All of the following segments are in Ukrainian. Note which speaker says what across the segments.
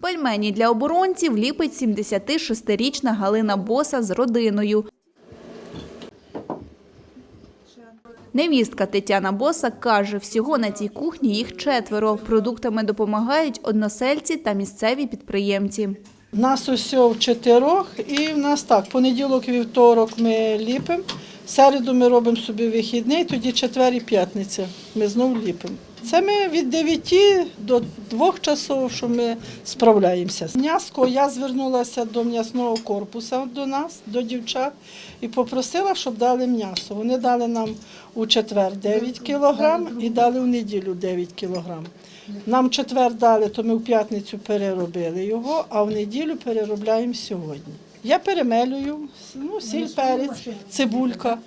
Speaker 1: Пельмені для оборонців ліпить 76-річна Галина Боса з родиною. Невістка Тетяна Боса каже, всього на цій кухні їх четверо. Продуктами допомагають односельці та місцеві підприємці.
Speaker 2: Нас усього в чотирьох, і в нас так, понеділок, вівторок ми ліпимо, середу ми робимо собі вихідний, тоді четвер і п'ятниця ми знову ліпимо. Це ми від 9 до 2 часов, що ми справляємося. М'яско я звернулася до м'ясного корпусу до нас, до дівчат, і попросила, щоб дали м'ясо. Вони дали нам у четвер 9 кілограм і дали в неділю 9 кілограм. Нам четвер дали, то ми в п'ятницю переробили його, а в неділю переробляємо сьогодні. Я перемелюю, ну, сіль, перець, цибулька.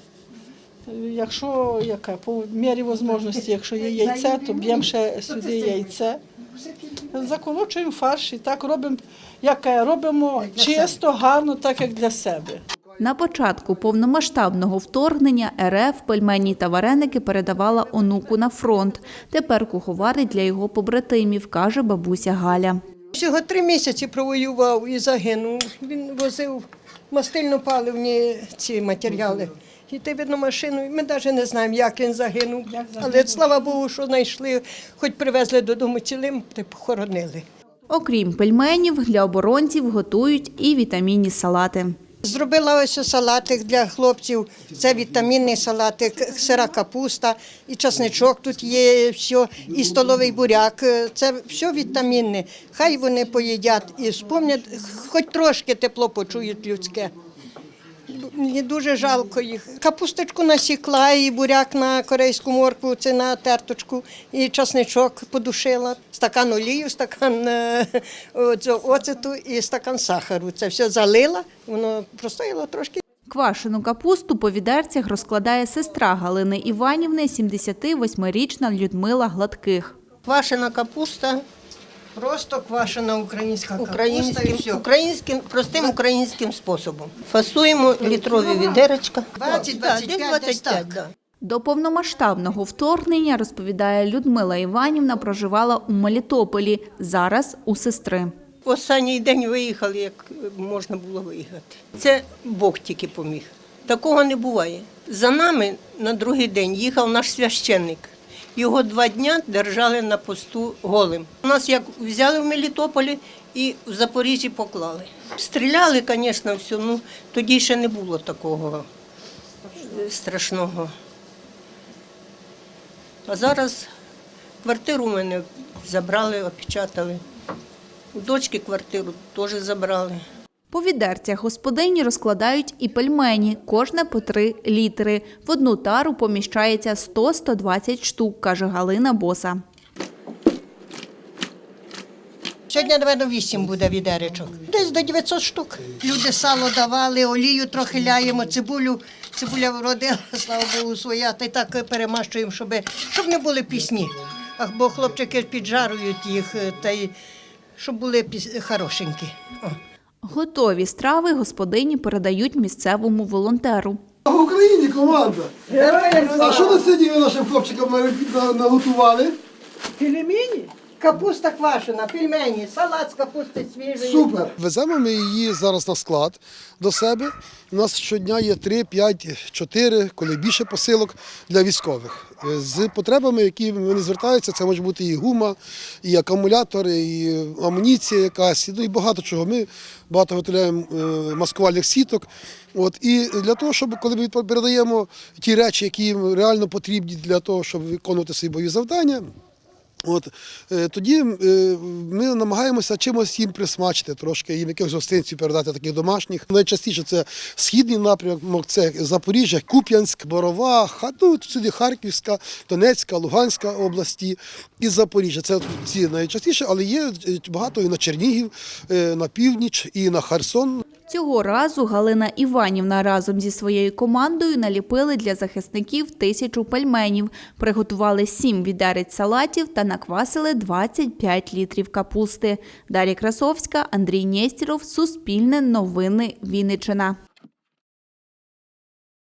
Speaker 2: Е, Якщо яка, по мірі можливості, якщо є яйце, то б'ємо ще сюди яйце. Заколочуємо фарш і так робимо, як робимо чисто, гарно, так як для себе.
Speaker 1: На початку повномасштабного вторгнення РФ пельмені та вареники передавала онуку на фронт. Тепер куховарить для його побратимів, каже бабуся Галя.
Speaker 3: Всього три місяці провоював і загинув. Він возив мастильно-паливні ці матеріали. І ти видно машину, і ми навіть не знаємо, як він загинув. Але слава Богу, що знайшли, хоч привезли додому цілим, та похоронили.
Speaker 1: Окрім пельменів, для оборонців готують і вітамінні салати.
Speaker 3: Зробила ось салатик для хлопців. Це вітамінний салатик, сира капуста, і часничок тут є, все, і столовий буряк. Це все вітамінне. Хай вони поїдять і спомнять, хоч трошки тепло почують людське. Мені дуже жалко їх. Капусточку насікла, і буряк на корейську моркву, це на терточку, і часничок подушила, стакан олію, стакан е, оцету і стакан сахару. Це все залила, воно простояло трошки.
Speaker 1: Квашену капусту по відерцях розкладає сестра Галини Іванівни, 78-річна Людмила Гладких.
Speaker 3: Квашена капуста. Просто квашена українська капуста
Speaker 4: Українським,
Speaker 3: і все.
Speaker 4: українським, простим українським способом. Фасуємо літрові відеречка.
Speaker 3: 20,
Speaker 4: Да, десь
Speaker 3: 25,
Speaker 4: да.
Speaker 1: До повномасштабного вторгнення, розповідає Людмила Іванівна, проживала у Мелітополі, зараз у сестри.
Speaker 4: В останній день виїхали, як можна було виїхати. Це Бог тільки поміг. Такого не буває. За нами на другий день їхав наш священник. Його два дня держали на посту голим. Нас як взяли в Мелітополі і в Запоріжжі поклали. Стріляли, звісно, все. Ну тоді ще не було такого страшного. А зараз квартиру в мене забрали, опечатали. У дочки квартиру теж забрали.
Speaker 1: По відерцях господині розкладають і пельмені, кожне по 3 літри. В одну тару поміщається 100-120 штук, каже Галина Боса.
Speaker 3: Сьогодні, напевно, 8 буде відеречок. Десь до 900 штук. Люди сало давали, олію трохи ляємо, цибулю. Цибуля вродила, слава Богу, своя, та й так перемащуємо, щоб, щоб не були пісні. Ах, бо хлопчики піджарують їх, е, та й щоб були піс- хорошенькі.
Speaker 1: Готові страви господині передають місцевому волонтеру.
Speaker 5: А в Україні команда. А що на сьогодні ви нашим хлопчикам на- на- наготували?
Speaker 3: Пельмені? Капуста квашена, пельмені, салат з капусти свіжої.
Speaker 5: Супер. Веземо ми її зараз на склад до себе. У нас щодня є 3, 5, 4, коли більше посилок для військових. Е, З потребами, які вони звертаються, це може бути і гума, і акумулятори, і амуніція якась, ну і багато чого. Ми багато виготовляємо е, маскувальних сіток. От, і для того, щоб коли ми передаємо ті речі, які їм реально потрібні для того, щоб виконувати свої бойові завдання. От е, тоді е, ми намагаємося чимось їм присмачити, трошки їм якихось гостинців передати таких домашніх. Найчастіше це східний напрямок, це Запоріжжя, Куп'янськ, Борова, ну, сюди Харківська, Донецька, Луганська області і Запоріжжя. Це ці найчастіше, але є е, багато і на Чернігів, на північ, і на Херсон.
Speaker 1: Цього разу Галина Іванівна разом зі своєю командою наліпили для захисників тисячу пельменів, приготували сім відерець салатів та наквасили 25 літрів капусти. Дар'я Красовська, Андрій Нєстіров, Суспільне новини, Вінниччина.